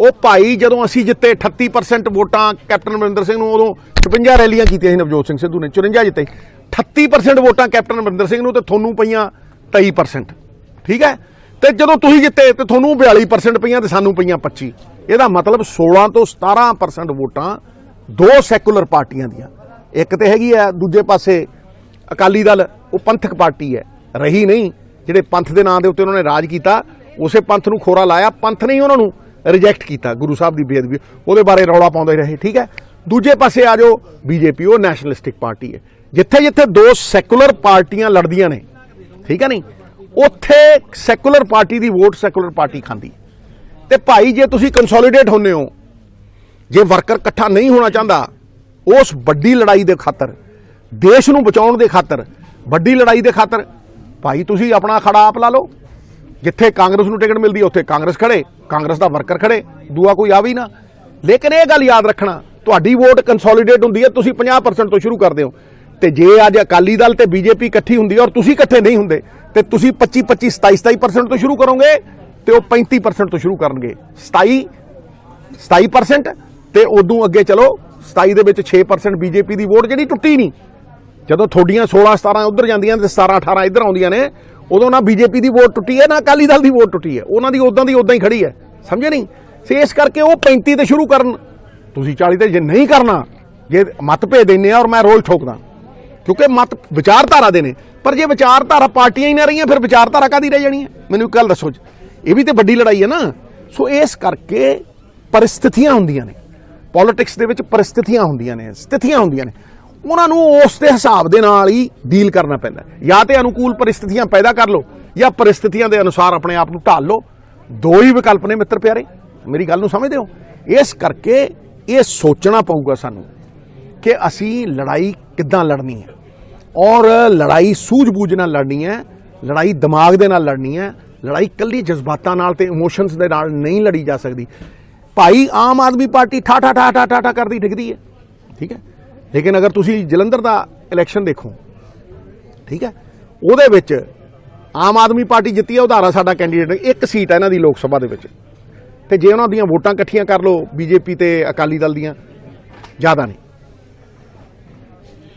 ਉਹ ਭਾਈ ਜਦੋਂ ਅਸੀਂ ਜਿੱਤੇ 38% ਵੋਟਾਂ ਕੈਪਟਨ ਅਮਰਿੰਦਰ ਸਿੰਘ ਨੂੰ, ਉਦੋਂ 56 ਰੈਲੀਆਂ ਕੀਤੀਆਂ ਸੀ ਨਵਜੋਤ ਸਿੰਘ ਸਿੱਧੂ ਨੇ 54 ਜਿੱਤੇ। 38% ਵੋਟਾਂ ਕੈਪਟਨ ਅਮਰਿੰਦਰ ਸਿੰਘ ਨੂੰ ਤੇ ਤੁਹਾਨੂੰ ਪਈਆਂ 23% ਠੀਕ ਹੈ? ਤੇ ਜਦੋਂ ਤੁਸੀਂ ਜਿੱਤੇ ਤੇ ਤੁਹਾਨੂੰ 42% ਪਈਆਂ ਤੇ ਸਾਨੂੰ ਪਈਆਂ 25 ਇਹਦਾ ਮਤਲਬ 16 ਤੋਂ 17% ਵੋਟਾਂ ਦੋ ਸੈਕੂਲਰ ਪਾਰਟੀਆਂ ਦੀਆਂ। ਇੱਕ ਤੇ ਹੈਗੀ ਆ, ਦੂਜੇ ਪਾਸੇ ਅਕਾਲੀ ਦਲ, ਉਹ ਪੰਥਕ ਪਾਰਟੀ ਹੈ। ਰਹੀ ਨਹੀਂ। ਜਿਹੜੇ ਪੰਥ ਦੇ ਨਾਂ ਦੇ ਉੱਤੇ ਉਹਨਾਂ ਨੇ ਰਾਜ ਕੀਤਾ, ਉਸੇ ਪੰਥ ਨੂੰ ਖੋਰਾ ਲਾਇਆ। ਪੰਥ ਨੇ ਉਹਨਾਂ ਨੂੰ। ਰਿਜੈਕਟ ਕੀਤਾ, ਗੁਰੂ ਸਾਹਿਬ ਦੀ ਬੇਅਦਬੀ। ਉਹਦੇ ਬਾਰੇ ਰੌਲਾ ਪਾਉਂਦੇ ਰਹੇ, ਠੀਕ ਹੈ? ਦੂਜੇ ਪਾਸੇ ਆ ਜਾਓ, ਬੀਜੇਪੀ, ਉਹ ਨੈਸ਼ਨਲਿਸਟਿਕ ਪਾਰਟੀ ਹੈ। ਜਿੱਥੇ ਜਿੱਥੇ ਦੋ ਸੈਕੂਲਰ ਪਾਰਟੀਆਂ ਲੜਦੀਆਂ ਨੇ, ਠੀਕ ਹੈ ਨਹੀਂ? ਉੱਥੇ ਸੈਕੂਲਰ ਪਾਰਟੀ ਦੀ ਵੋਟ ਸੈਕੂਲਰ ਪਾਰਟੀ ਖਾਂਦੀ ਤੇ ਭਾਈ, ਜੇ ਤੁਸੀਂ ਕੰਸੋਲੀਡੇਟ ਹੁੰਨੇ ਹੋ, ਜੇ ਵਰਕਰ ਇਕੱਠਾ ਨਹੀਂ ਹੋਣਾ ਚਾਹੁੰਦਾ, ਉਸ ਵੱਡੀ ਲੜਾਈ ਦੇ ਖਾਤਰ, ਦੇਸ਼ ਨੂੰ ਬਚਾਉਣ ਦੇ ਖਾਤਰ, ਵੱਡੀ ਲੜਾਈ ਦੇ ਖਾਤਰ, ਭਾਈ, ਤੁਸੀਂ ਆਪਣਾ ਖੜਾ ਆਪ ਲਾ ਲਓ। ਜਿੱਥੇ ਕਾਂਗਰਸ ਨੂੰ ਟਿਕਟ ਮਿਲਦੀ, ਉੱਥੇ ਕਾਂਗਰਸ ਖੜੇ, ਕਾਂਗਰਸ ਦਾ ਵਰਕਰ ਖੜੇ, ਦੂਆ ਕੋਈ ਆ ਵੀ ਨਾ। ਲੇਕਿਨ ਇਹ ਗੱਲ ਯਾਦ ਰੱਖਣਾ, ਤੁਹਾਡੀ ਵੋਟ ਕੰਸੋਲੀਡੇਟ ਹੁੰਦੀ ਹੈ, ਤੁਸੀਂ 50% ਤੋਂ ਸ਼ੁਰੂ ਕਰਦੇ ਹੋ। ਤੇ ਜੇ ਅੱਜ ਅਕਾਲੀ ਦਲ ਤੇ ਬੀਜੇਪੀ ਇਕੱਠੀ ਹੁੰਦੀ ਹੈ ਔਰ ਤੁਸੀਂ ਇਕੱਠੇ ਨਹੀਂ ਹੁੰਦੇ, ਤੇ ਤੁਸੀਂ 25 25 27 27% ਤੋਂ ਸ਼ੁਰੂ ਕਰੋਗੇ ਤੇ ਉਹ 35% ਤੋਂ ਸ਼ੁਰੂ ਕਰਨਗੇ। 27 27% ਤੇ ਉਦੋਂ ਅੱਗੇ ਚਲੋ 27 ਦੇ ਵਿੱਚ 6% ਬੀਜੇਪੀ ਦੀ ਵੋਟ ਜਿਹੜੀ ਟੁੱਟੀ ਨਹੀਂ। ਜਦੋਂ ਤੁਹਾਡੀਆਂ 16 17 ਉਧਰ ਜਾਂਦੀਆਂ ਤੇ 17 18 ਇੱਧਰ ਆਉਂਦੀਆਂ ਨੇ ਉਦੋਂ ਨਾ ਬੀਜੇਪੀ ਦੀ ਵੋਟ ਟੁੱਟੀ ਹੈ, ਨਾ ਅਕਾਲੀ ਦਲ ਦੀ ਵੋਟ ਟੁੱਟੀ ਹੈ। ਉਹਨਾਂ ਦੀ ਉਦਾਂ ਦੀ ਉਦਾਂ ਹੀ ਖੜੀ ਹੈ। ਸਮਝੇ ਨਹੀਂ? ਸੇ ਇਸ ਕਰਕੇ ਉਹ 35 ਤੇ ਸ਼ੁਰੂ ਕਰਨ। ਤੁਸੀਂ 40 ਤੇ ਜੇ ਨਹੀਂ ਕਰਨਾ, ਜੇ ਮਤ ਭੇਜ ਦਿੰਨੇ ਆ ਔਰ ਮੈਂ ਰੋਲ ਠੋਕਦਾ। ਕਿਉਂਕਿ ਮਤ ਵਿਚਾਰਧਾਰਾ ਦੇ ਨੇ। ਪਰ ਜੇ ਵਿਚਾਰਧਾਰਾ ਪਾਰਟੀਆਂ ਹੀ ਨਾ ਰਹੀਆਂ, ਫਿਰ ਵਿਚਾਰਧਾਰਾ ਕਾਦੀ ਰਹਿ ਜਾਣੀ ਹੈ? ਮੈਨੂੰ ਇੱਕ ਗੱਲ ਦੱਸੋ ਜੀ। ਇਹ ਵੀ ਤੇ ਵੱਡੀ ਲੜਾਈ ਹੈ ਨਾ। ਸੋ ਇਸ ਕਰਕੇ ਪਰਿਸਥਿਤੀਆਂ ਹੁੰਦੀਆਂ ਨੇ। ਪੋਲਿਟਿਕਸ ਦੇ ਵਿੱਚ ਪਰਿਸਥਿਤੀਆਂ ਹੁੰਦੀਆਂ ਨੇ, ਸਥਿਤੀਆਂ ਹੁੰਦੀਆਂ ਨੇ। ਉਹਨਾਂ ਨੂੰ ਉਸ ਦੇ ਹਿਸਾਬ ਦੇ ਨਾਲ ਹੀ ਡੀਲ ਕਰਨਾ ਪੈਂਦਾ। ਜਾਂ ਤੇ ਅਨੁਕੂਲ ਪਰਿਸਥਿਤੀਆਂ ਪੈਦਾ ਕਰ ਲਓ, ਜਾਂ ਪਰਿਸਥਿਤੀਆਂ ਦੇ ਅਨੁਸਾਰ ਆਪਣੇ ਆਪ ਨੂੰ ਢਾਲ ਲਓ। ਦੋ ਹੀ ਵਿਕਲਪ ਨੇ ਮਿੱਤਰ ਪਿਆਰੇ, ਮੇਰੀ ਗੱਲ ਨੂੰ ਸਮਝਦੇ ਹੋ? ਇਸ ਕਰਕੇ ਇਹ ਸੋਚਣਾ ਪਊਗਾ ਸਾਨੂੰ ਕਿ ਅਸੀਂ ਲੜਾਈ ਕਿੱਦਾਂ ਲੜਨੀ ਹੈ। ਔਰ ਲੜਾਈ ਸੂਝ-ਬੂਝ ਨਾਲ ਲੜਨੀ ਹੈ, ਲੜਾਈ ਦਿਮਾਗ ਦੇ ਨਾਲ ਲੜਨੀ ਹੈ, ਲੜਾਈ ਕੱਲੀ ਜਜ਼ਬਾਤਾਂ ਨਾਲ ਤੇ ਇਮੋਸ਼ਨਸ ਦੇ ਨਾਲ ਨਹੀਂ ਲੜੀ ਜਾ ਸਕਦੀ। ਭਾਈ ਆਮ ਆਦਮੀ ਪਾਰਟੀ ਠਾ ਠਾ ਠਾ ਠਾ ਠਾ ਠਾ ਕਰਦੀ ਡਿੱਗਦੀ ਹੈ। ਠੀਕ ਹੈ? ਲੇਕਿਨ ਅਗਰ ਤੁਸੀਂ ਜਲੰਧਰ ਦਾ ਇਲੈਕਸ਼ਨ ਦੇਖੋ, ਠੀਕ ਹੈ, ਉਹਦੇ ਵਿੱਚ ਆਮ ਆਦਮੀ ਪਾਰਟੀ ਜਿੱਤੀ ਹੈ, ਉਧਾਰਾ ਸਾਡਾ ਕੈਂਡੀਡੇਟ ਇੱਕ ਸੀਟ ਹੈ ਇਹਨਾਂ ਦੀ ਲੋਕ ਸਭਾ ਦੇ ਵਿੱਚ। ਤੇ ਜੇ ਉਹਨਾਂ ਦੀਆਂ ਵੋਟਾਂ ਇਕੱਠੀਆਂ ਕਰ ਲਓ, ਬੀਜੇਪੀ ਤੇ ਅਕਾਲੀ ਦਲ ਦੀਆਂ, ਜ਼ਿਆਦਾ ਨਹੀਂ।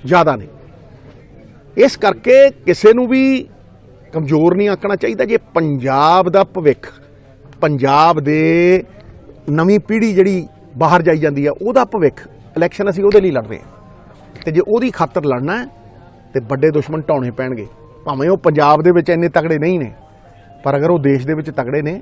ਜ਼ਿਆਦਾ ਨਹੀਂ। ਇਸ ਕਰਕੇ ਕਿਸੇ ਨੂੰ ਵੀ ਕਮਜ਼ੋਰ ਨਹੀਂ ਆਕਣਾ ਚਾਹੀਦਾ, ਜੇ ਪੰਜਾਬ ਦਾ ਭਵਿੱਖ, ਪੰਜਾਬ ਦੇ ਨਵੀਂ ਪੀੜ੍ਹੀ ਜਿਹੜੀ ਬਾਹਰ ਜਾਈ ਜਾਂਦੀ ਹੈ, ਉਹਦਾ ਭਵਿੱਖ ਇਲੈਕਸ਼ਨ ਅਸੀਂ ਉਹਦੇ ਲਈ ਲੜ ਰਹੇ ਹਾਂ। ਤੇ ਜੇ ਉਹਦੀ ਖਾਤਰ ਲੜਨਾ ਹੈ, ਤੇ ਵੱਡੇ ਦੁਸ਼ਮਣ ਢਾਉਣੇ ਪੈਣਗੇ। ਭਾਵੇਂ ਉਹ ਪੰਜਾਬ ਦੇ ਵਿੱਚ ਇੰਨੇ ਤਗੜੇ ਨਹੀਂ ਨੇ, ਪਰ ਅਗਰ ਉਹ ਦੇਸ਼ ਦੇ ਵਿੱਚ ਤਗੜੇ ਨੇ,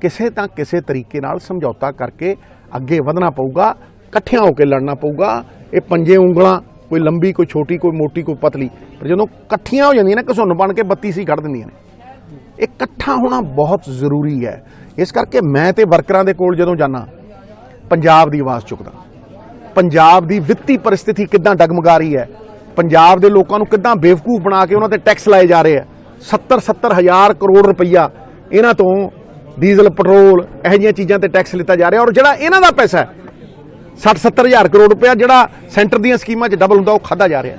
ਕਿਸੇ ਤਾਂ ਕਿਸੇ ਤਰੀਕੇ ਨਾਲ ਸਮਝੌਤਾ ਕਰਕੇ ਅੱਗੇ ਵਧਣਾ ਪਊਗਾ, ਇਕੱਠਿਆਂ ਹੋ ਕੇ ਲੜਨਾ ਪਊਗਾ। ਇਹ ਪੰਜੇ ਉਂਗਲਾਂ, ਕੋਈ ਲੰਬੀ, ਕੋਈ ਛੋਟੀ, ਕੋਈ ਮੋਟੀ, ਕੋਈ ਪਤਲੀ, ਪਰ ਜਦੋਂ ਇਕੱਠੀਆਂ ਹੋ ਜਾਂਦੀਆਂ ਨਾ ਘਸੁੰਨ ਬਣ ਕੇ 32 ਸੀ ਕੱਢ ਦਿੰਦੀਆਂ ਨੇ। ਇਹ ਇਕੱਠਾ ਹੋਣਾ ਬਹੁਤ ਜ਼ਰੂਰੀ ਹੈ। ਇਸ ਕਰਕੇ ਮੈਂ ਤੇ ਵਰਕਰਾਂ ਦੇ ਕੋਲ ਜਦੋਂ ਜਾਣਾ ਪੰਜਾਬ ਦੀ ਆਵਾਜ਼ ਚੁੱਕਦਾ। ਪੰਜਾਬ ਦੀ ਵਿੱਤੀ ਪਰਿਸਥਿਤੀ ਕਿੱਦਾਂ ਡਗਮਗਾ ਰਹੀ ਹੈ? ਪੰਜਾਬ ਦੇ ਲੋਕਾਂ ਨੂੰ ਕਿੱਦਾਂ ਬੇਵਕੂਫ ਬਣਾ ਕੇ ਉਹਨਾਂ ਤੇ ਟੈਕਸ ਲਾਏ ਜਾ ਰਹੇ ਆ 70 70 ਹਜ਼ਾਰ ਕਰੋੜ ਰੁਪਈਆ ਇਹਨਾਂ ਤੋਂ ਡੀਜ਼ਲ, ਪੈਟਰੋਲ ਇਹੋ ਜਿਹੀਆਂ ਚੀਜ਼ਾਂ ਤੇ ਟੈਕਸ ਲਿੱਤਾ ਜਾ ਰਿਹਾ ਔਰ ਜਿਹੜਾ ਇਹਨਾਂ ਦਾ ਪੈਸਾ ਹੈ 60 70 ਹਜ਼ਾਰ ਕਰੋੜ ਰੁਪਇਆ ਜਿਹੜਾ ਸੈਂਟਰ ਦੀਆਂ ਸਕੀਮਾਂ 'ਚ ਡਬਲ ਹੁੰਦਾ ਉਹ ਖਾਦਾ ਜਾ ਰਿਹਾ